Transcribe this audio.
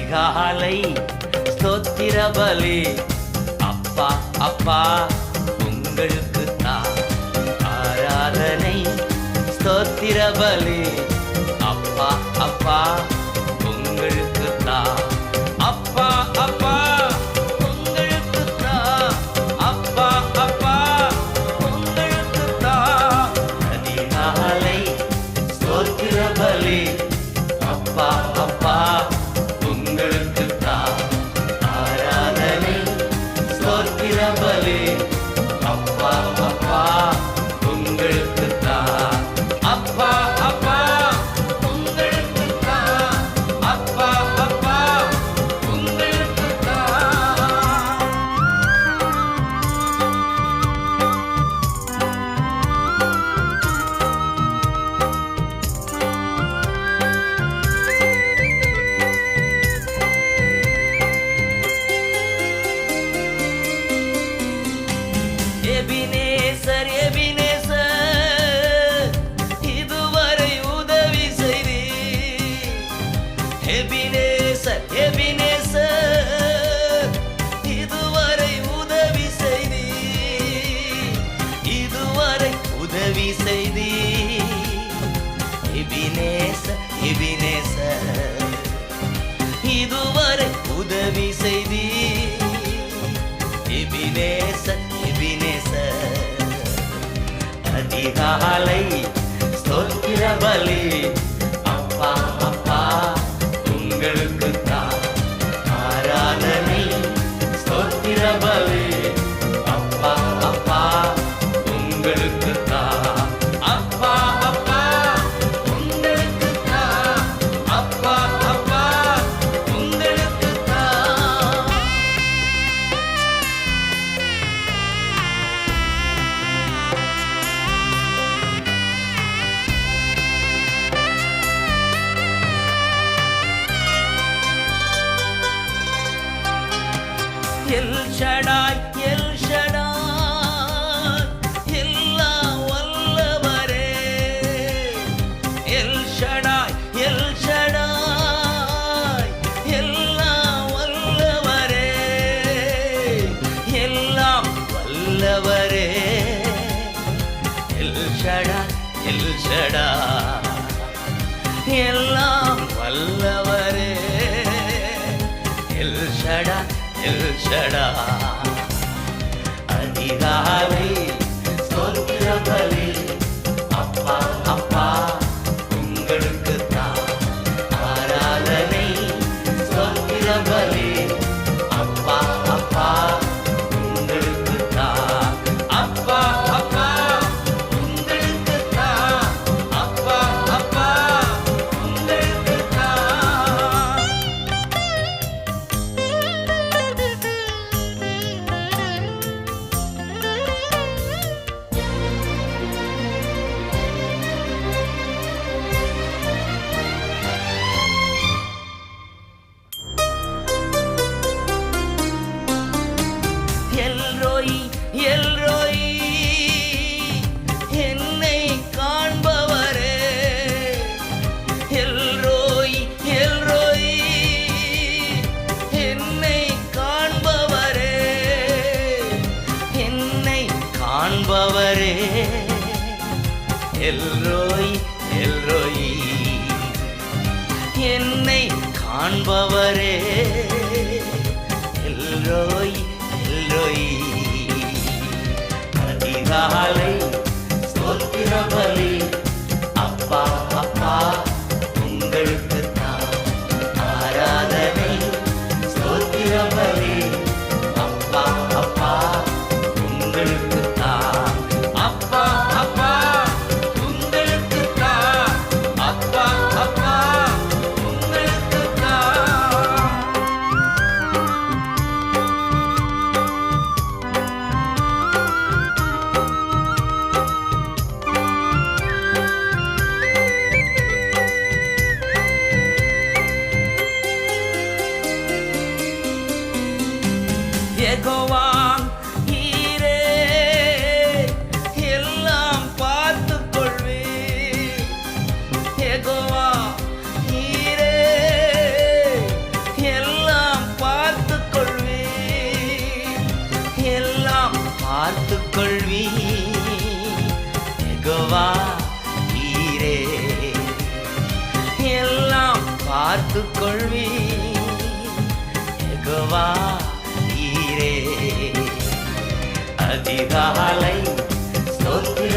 அதிகாலை ஸ்தோத்திரபலி. அப்பா அப்பா உங்களுக்கு தான் ஆராதனை ஸ்தோத்திரபலி. அப்பா அப்பா உங்களுக்கு தான். அப்பா அப்பா உங்களுக்கு எபினேசர் எபினேசர் இதுவரை உதவி செய்தி எபினேசர் எபினேசர் இதுவரை உதவி செய்தி இதுவரை உதவி செய்தி எபினேசர் எபினேசர் இதுவரை உதவி செய்தி அதிகாலை ஸ்தோத்திர ஷடாய் எல் ஷடாய். எல்லாம் வல்லவரே. El Shaddai El Shaddai. எல்லாம் வல்லவரே. எல்லாம் வல்லவரே. El Shaddai El Shaddai. எல்லாம் வல்லவரே. எல் ஷடா எல் ஷடா அதிகாலை எல்ரோய் எல்ரோய் என்னை காண்பவரே எல்ரோய் எல்ரோய் அதிகாலை சொல்கிறவர் பார்த்து கொள்வி எகோவா ஈரே அதிகாலை ஸ்தோத்திர